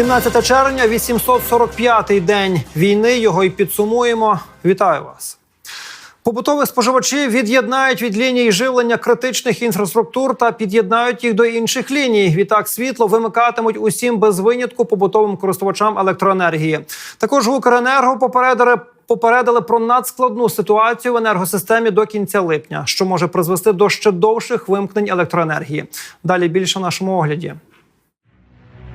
17 червня, 845-й день війни. Його і підсумуємо. Вітаю вас. Побутові споживачі від'єднають від ліній живлення критичних інфраструктур та під'єднають їх до інших ліній. Відтак світло вимикатимуть усім без винятку побутовим користувачам електроенергії. Також в Укренерго попередили. Попередили про надскладну ситуацію в енергосистемі до кінця липня, що може призвести до ще довших вимкнень електроенергії. Далі більше в нашому огляді.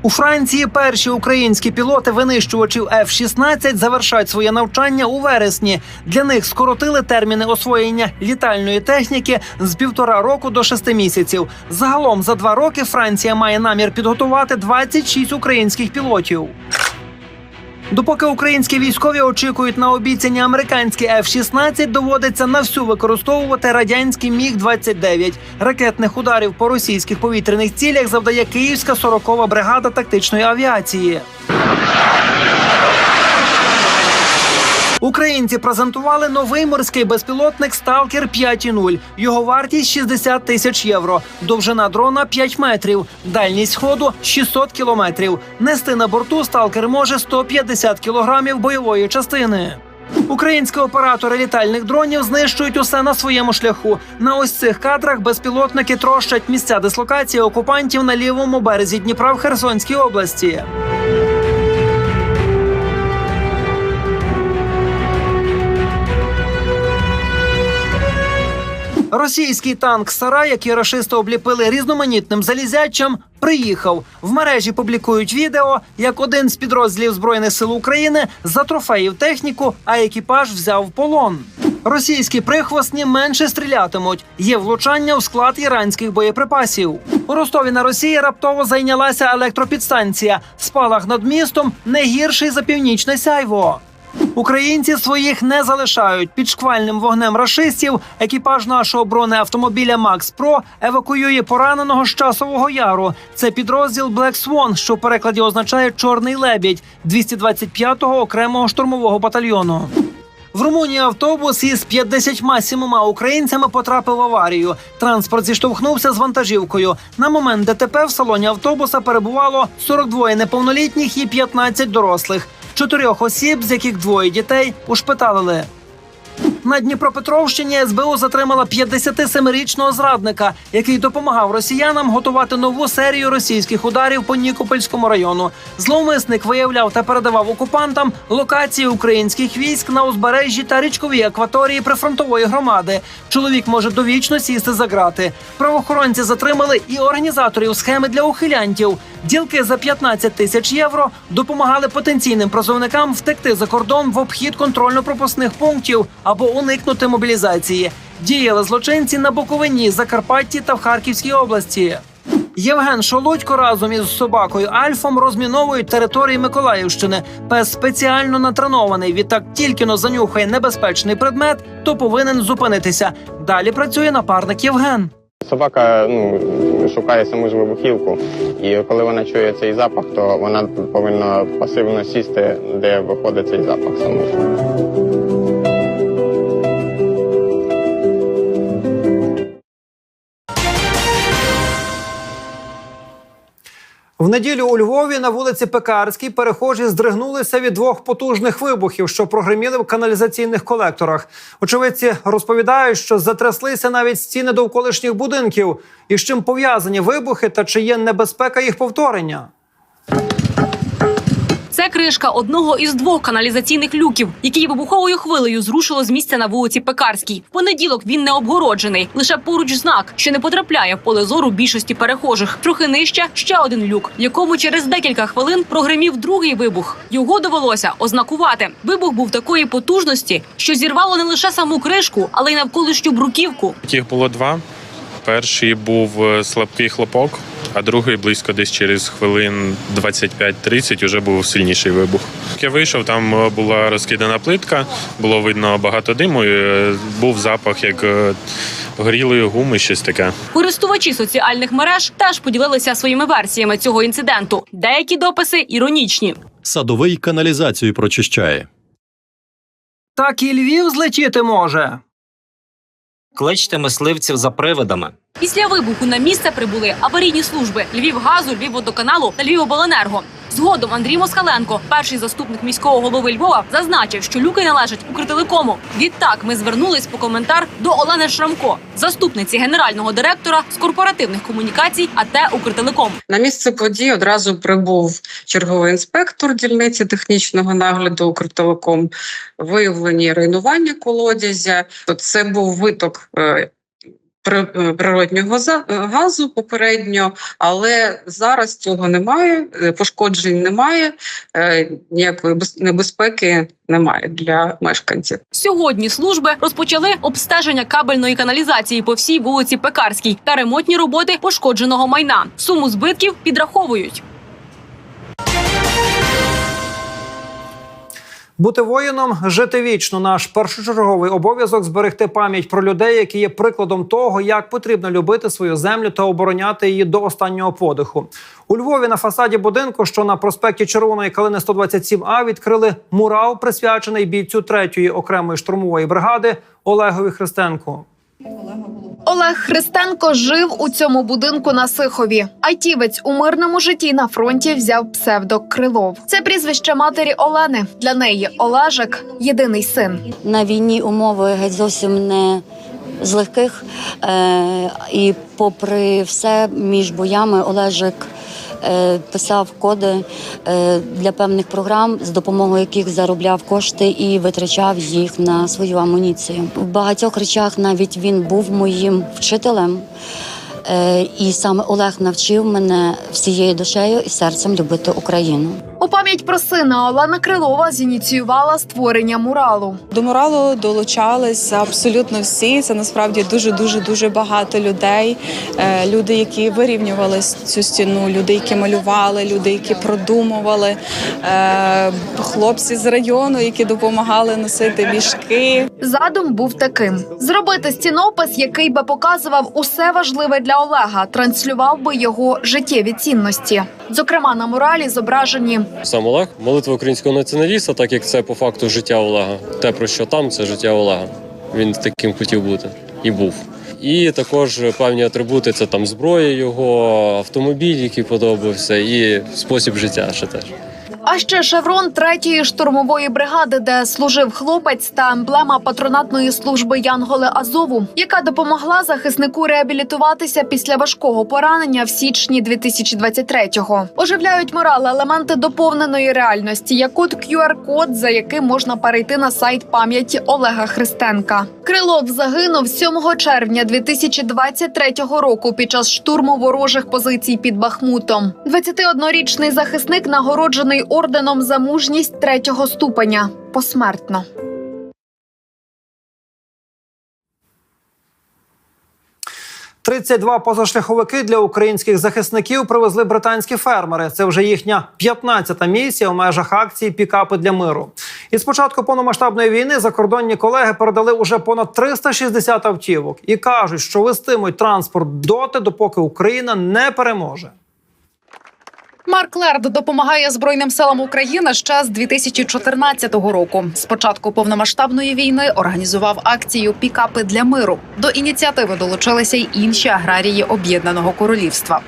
У Франції перші українські пілоти винищувачів F-16 завершать своє навчання у вересні. Для них скоротили терміни освоєння літальної техніки з півтора року до шести місяців. Загалом за два роки Франція має намір підготувати 26 українських пілотів. Допоки українські військові очікують на обіцяні американські F-16, доводиться на всю використовувати радянський міг 29 Ракетних ударів по російських повітряних цілях завдає Київська 40-ва бригада тактичної авіації. Українці презентували новий морський безпілотник Сталкер 5.0. Його вартість 60 тисяч євро. Довжина дрона 5 метрів. Дальність ходу 600 кілометрів. Нести на борту Сталкер може 150 кілограмів бойової частини. Українські оператори літальних дронів знищують усе на своєму шляху. На ось цих кадрах безпілотники трощать місця дислокації окупантів на лівому березі Дніпра в Херсонській області. Російський танк Сарай, який рашисти обліпили різноманітним залізячам, приїхав. В мережі публікують відео, як один з підрозділів збройних сил України затрофеїв техніку, а екіпаж взяв в полон. Російські прихвостні менше стрілятимуть. Є влучання у склад іранських боєприпасів. У Ростові на Росії раптово зайнялася електропідстанція. Спалах над містом не гірший за північне сяйво. Українці своїх не залишають під шквальним вогнем рашистів. Екіпаж нашого бронеавтомобіля Макс Про евакуює пораненого з часового яру. Це підрозділ Black Swan, що в перекладі означає чорний лебідь 225-го окремого штурмового батальйону. В Румунії автобус із 57 українцями потрапив в аварію. Транспорт зіштовхнувся з вантажівкою. На момент ДТП в салоні автобуса перебувало 42 неповнолітніх і 15 дорослих. Чотирьох осіб, з яких двоє дітей, ушпиталили. На Дніпропетровщині СБУ затримала 57-річного зрадника, який допомагав росіянам готувати нову серію російських ударів по Нікопольському району. Зловмисник виявляв та передавав окупантам локації українських військ на узбережжі та річковій акваторії прифронтової громади. Чоловік може довічно сісти за грати. Правоохоронці затримали і організаторів схеми для ухилянтів. Ділки за 15 тисяч євро допомагали потенційним призовникам втекти за кордон в обхід контрольно-пропускних пунктів або уникнути мобілізації. Діяли злочинці на Буковині, Закарпатті та в Харківській області. Євген Шолодько разом із собакою Альфом розміновують території Миколаївщини. Пес спеціально натренований. Відтак тільки но занюхає небезпечний предмет, то повинен зупинитися. Далі працює напарник Євген. Собака ну, шукає саму ж вибухівку, і коли вона чує цей запах, то вона повинна пасивно сісти, де виходить цей запах саме. В неділю у Львові на вулиці Пекарській перехожі здригнулися від двох потужних вибухів, що прогреміли в каналізаційних колекторах. Очевидці розповідають, що затряслися навіть стіни довколишніх будинків. І з чим пов'язані вибухи та чи є небезпека їх повторення? Це кришка одного із двох каналізаційних люків, який вибуховою хвилею зрушило з місця на вулиці Пекарській. В понеділок він не обгороджений, лише поруч знак, що не потрапляє в поле зору більшості перехожих. Трохи нижче ще один люк, якому через декілька хвилин прогремів другий вибух. Його довелося ознакувати. Вибух був такої потужності, що зірвало не лише саму кришку, але й навколишню бруківку. Їх було два. Перший був е, слабкий хлопок, а другий близько десь через хвилин 25-30 вже був сильніший вибух. Я вийшов, там е, була розкидана плитка, було видно багато диму. і, е, Був запах як е, горілої гуми, щось таке. Користувачі соціальних мереж теж поділилися своїми версіями цього інциденту. Деякі дописи іронічні. Садовий каналізацію прочищає. Так і Львів злетіти може. Кличте мисливців за привидами. Після вибуху на місце прибули аварійні служби Львівгазу, Львівводоканалу та Львівобленерго. Згодом Андрій Москаленко, перший заступник міського голови Львова, зазначив, що люки належать Укртелекому. Відтак ми звернулись по коментар до Олени Шрамко, заступниці генерального директора з корпоративних комунікацій АТ Укртелеком. На місце події одразу прибув черговий інспектор дільниці технічного нагляду Укртелеком. Виявлені руйнування колодязя. Це був виток е, природнього за- е, газу попередньо, але зараз цього немає, е, пошкоджень немає, е, ніякої без- небезпеки немає для мешканців. Сьогодні служби розпочали обстеження кабельної каналізації по всій вулиці Пекарській та ремонтні роботи пошкодженого майна. Суму збитків підраховують. Бути воїном, жити вічно. Наш першочерговий обов'язок зберегти пам'ять про людей, які є прикладом того, як потрібно любити свою землю та обороняти її до останнього подиху. У Львові на фасаді будинку, що на проспекті Червоної калини 127А, відкрили мурал, присвячений бійцю 3-ї окремої штурмової бригади Олегові Христенку. Олег Христенко жив у цьому будинку на Сихові. Айтівець у мирному житті на фронті взяв псевдо Крилов. Це прізвище матері Олени. Для неї Олежик єдиний син. на війні умови геть зовсім не з легких. Е, і попри все, між боями Олежик писав коди е, для певних програм, з допомогою яких заробляв кошти і витрачав їх на свою амуніцію. В багатьох речах навіть він був моїм вчителем. Е, і саме Олег навчив мене всією душею і серцем любити Україну. У пам'ять про сина Олена Крилова зініціювала створення муралу. До муралу долучались абсолютно всі. Це насправді дуже дуже дуже багато людей. Е, Люди, які вирівнювали цю стіну, люди, які малювали, люди, які продумували, е, хлопці з району, які допомагали носити мішки. Задум був таким: зробити стінопис, який би показував усе важливе для Олега, транслював би його життєві цінності. Зокрема, на муралі зображені Сам Олег, молитва українського націоналіста, так як це по факту життя Олега. Те, про що там, це життя Олега. Він таким хотів бути і був. І також певні атрибути це там зброя його, автомобіль, який подобався, і спосіб життя ще теж. А ще шеврон третьої штурмової бригади, де служив хлопець та емблема патронатної служби Янголи Азову, яка допомогла захиснику реабілітуватися після важкого поранення в січні 2023-го. Оживляють морали елементи доповненої реальності, як от QR-код, за яким можна перейти на сайт пам'яті Олега Христенка. Крилов загинув 7 червня 2023 року під час штурму ворожих позицій під Бахмутом. 21-річний захисник нагороджений орденом за мужність третього ступеня посмертно. – 32 позашляховики для українських захисників привезли британські фермери. Це вже їхня 15-та місія у межах акції Пікапи для миру. І з початку повномасштабної війни закордонні колеги передали уже понад 360 автівок і кажуть, що вестимуть транспорт доти, допоки Україна не переможе. Марк Лерд допомагає Збройним силам України ще з 2014 року. З початку повномасштабної війни організував акцію Пікапи для миру. До ініціативи долучилися й інші аграрії Об'єднаного Королівства.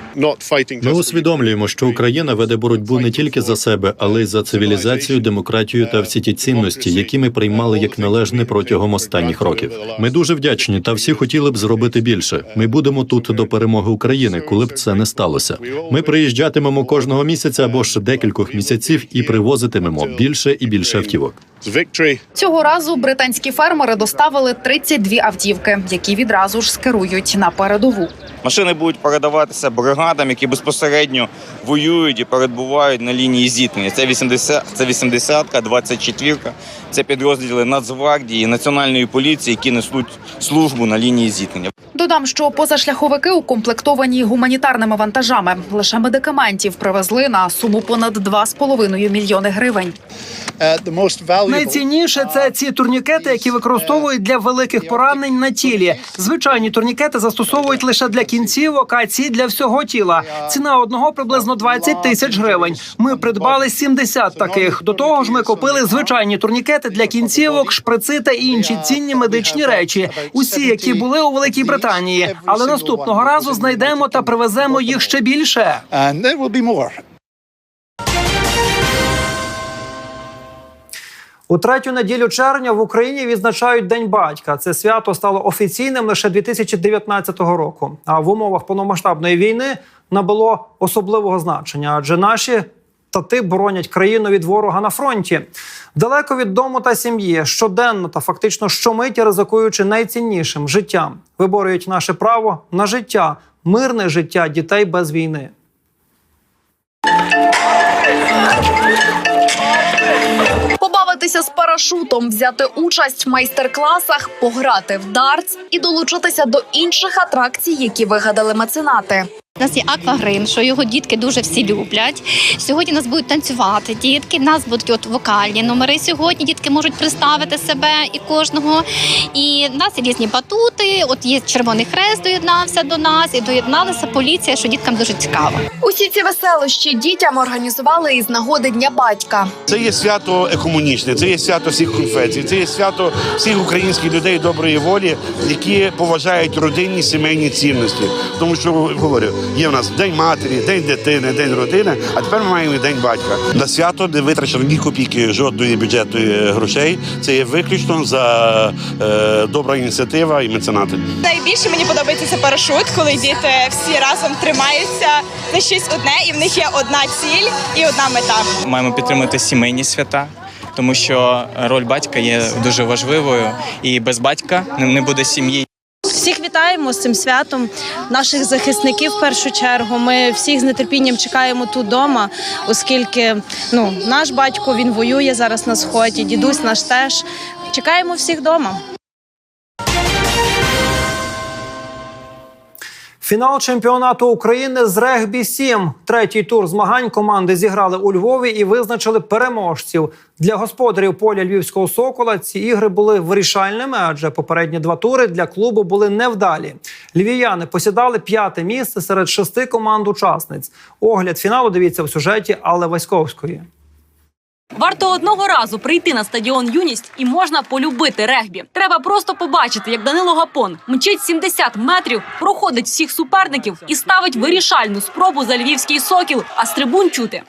Ми усвідомлюємо, що Україна веде боротьбу не тільки за себе, але й за цивілізацію, демократію та всі ті цінності, які ми приймали як належне протягом останніх років. Ми дуже вдячні та всі хотіли б зробити більше. Ми будемо тут до перемоги України, коли б це не сталося. Ми приїжджатимемо кожного місяця або ж декількох місяців і привозитимемо більше і більше автівок. Цього разу британські фермери доставили 32 автівки, які відразу ж скерують на передову. Машини будуть передаватися бригадам, які безпосередньо воюють і перебувають на лінії зіткнення. Це 80, це 80-ка, 24-ка. Це підрозділи Нацгвардії, Національної поліції, які несуть службу на лінії зіткнення. Додам, що позашляховики укомплектовані гуманітарними вантажами. Лише медикаментів привезли на суму понад 2,5 мільйони гривень. Найцінніше це ці турнікети, які використовують для великих поранень на тілі. Звичайні турнікети застосовують лише для кінцівок, а ці для всього тіла. Ціна одного приблизно 20 тисяч гривень. Ми придбали 70 таких. До того ж, ми купили звичайні турнікети пакети для кінцівок, шприци та інші цінні медичні речі, усі, які були у Великій Британії. Але наступного разу знайдемо та привеземо їх ще більше. У третю неділю червня в Україні відзначають День батька. Це свято стало офіційним лише 2019 року. А в умовах повномасштабної війни набуло особливого значення, адже наші тати боронять країну від ворога на фронті. Далеко від дому та сім'ї, щоденно та фактично щомиті ризикуючи найціннішим життям, виборюють наше право на життя, мирне життя дітей без війни. Побавитися з парашутом, взяти участь в майстер-класах, пограти в дартс і долучитися до інших атракцій, які вигадали меценати. У нас є аквагрим, що його дітки дуже всі люблять. Сьогодні нас будуть танцювати дітки. Нас будуть от вокальні номери. Сьогодні дітки можуть представити себе і кожного. І в нас є різні батути. От є Червоний Хрест доєднався до нас, і доєдналася поліція, що діткам дуже цікаво. Усі ці веселощі дітям організували із нагоди Дня батька. Це є свято екомунічне, це є свято всіх конфесій, це є свято всіх українських людей доброї волі, які поважають родинні сімейні цінності. Тому що говорю, є в нас день матері, день дитини, день родини. А тепер ми маємо і день батька. На свято не витрачено ні копійки жодної бюджетної грошей. Це є виключно за е, добра ініціатива і меценати. Найбільше мені подобається це парашут, коли діти всі разом тримаються за щось одне, і в них є одна ціль і одна мета. Маємо підтримати сімейні свята, тому що роль батька є дуже важливою, і без батька не не буде сім'ї. Всіх вітаємо з цим святом, наших захисників в першу чергу. Ми всіх з нетерпінням чекаємо тут вдома, оскільки ну наш батько він воює зараз на сході, дідусь наш теж. Чекаємо всіх вдома. Фінал чемпіонату України з регбі 7 Третій тур змагань команди зіграли у Львові і визначили переможців. Для господарів поля львівського сокола ці ігри були вирішальними, адже попередні два тури для клубу були невдалі. Львів'яни посідали п'яте місце серед шести команд-учасниць. Огляд фіналу дивіться в сюжеті Алли Васьковської. Варто одного разу прийти на стадіон Юність і можна полюбити регбі. Треба просто побачити, як Данило Гапон мчить 70 метрів, проходить всіх суперників і ставить вирішальну спробу за львівський сокіл, а з трибун чути.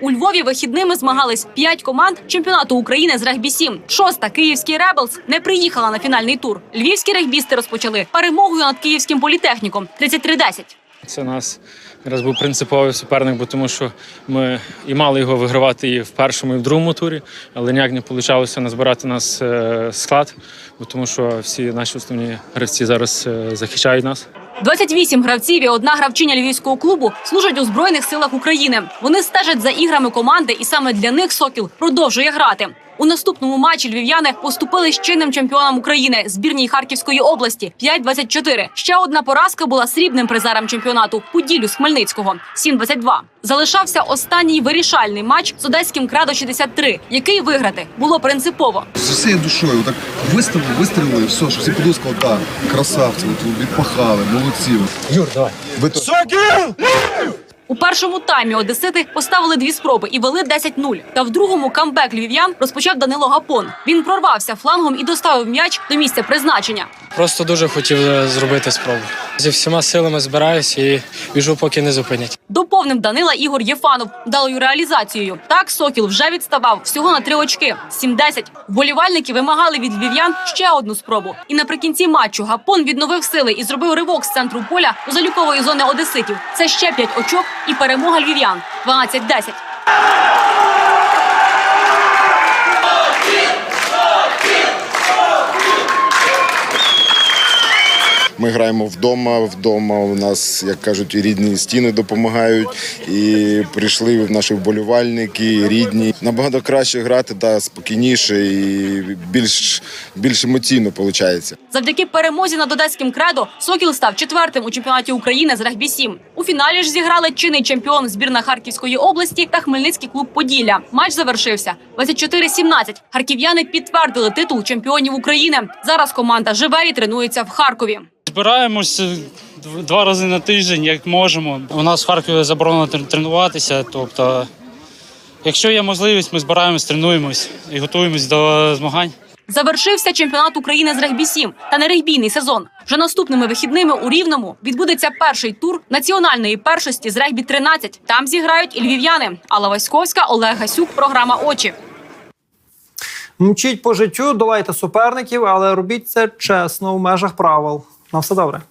У Львові вихідними змагались п'ять команд чемпіонату України з регбі 7 Шоста київський Ребелс не приїхала на фінальний тур. Львівські регбісти розпочали перемогою над київським політехніком 33-10. Це нас якраз був принциповий суперник, бо тому що ми і мали його вигравати і в першому, і в другому турі, але ніяк не вийшло назбирати нас е, склад, бо тому що всі наші основні гравці зараз е, захищають нас. 28 гравців і одна гравчиня львівського клубу служать у збройних силах України. Вони стежать за іграми команди, і саме для них Сокіл продовжує грати. У наступному матчі львів'яни поступили з чинним чемпіоном України збірній Харківської області 5-24. Ще одна поразка була срібним призером чемпіонату Поділю з Хмельницького 7-22. Залишався останній вирішальний матч з одеським крадо 63, який виграти було принципово. З усією душою так вистрілили, вистрілили, все, що всі подумали, сказали, так, красавці, от відпахали, молодці. Юр, давай. То... У першому таймі одесити поставили дві спроби і вели 10-0. Та в другому камбек львів'ян розпочав Данило Гапон. Він прорвався флангом і доставив м'яч до місця призначення. Просто дуже хотів е, зробити спробу. Зі всіма силами збираюся і біжу, поки не зупинять. Доповнив Данила Ігор Єфанов вдалою реалізацією. Так Сокіл вже відставав всього на три очки. 7-10. Вболівальники вимагали від львів'ян ще одну спробу. І наприкінці матчу Гапон відновив сили і зробив ривок з центру поля до залюкової зони одеситів. Це ще п'ять очок і перемога львів'ян. 12-10. Ми граємо вдома. Вдома у нас, як кажуть, рідні стіни допомагають. І прийшли наші вболівальники, рідні. Набагато краще грати, та спокійніше і більш, більш емоційно виходить. Завдяки перемозі над одеським кредо Сокіл став четвертим у чемпіонаті України з регбі 7 У фіналі ж зіграли чинний чемпіон збірна Харківської області та Хмельницький клуб Поділля. Матч завершився 24-17. Харків'яни підтвердили титул чемпіонів України. Зараз команда живе і тренується в Харкові. Збираємось е, два рази на тиждень, як можемо. У нас в Харкові заборонено тренуватися. Тобто, якщо є можливість, ми збираємось, тренуємось і готуємось до змагань. Завершився чемпіонат України з регбі 7 та нерегбійний сезон. Вже наступними вихідними у Рівному відбудеться перший тур національної першості з регбі 13. Там зіграють і львів'яни. Алла Васьковська, Олег Гасюк. Програма Очі. Мчіть по життю, долайте суперників, але робіть це чесно у межах правил. На все добре.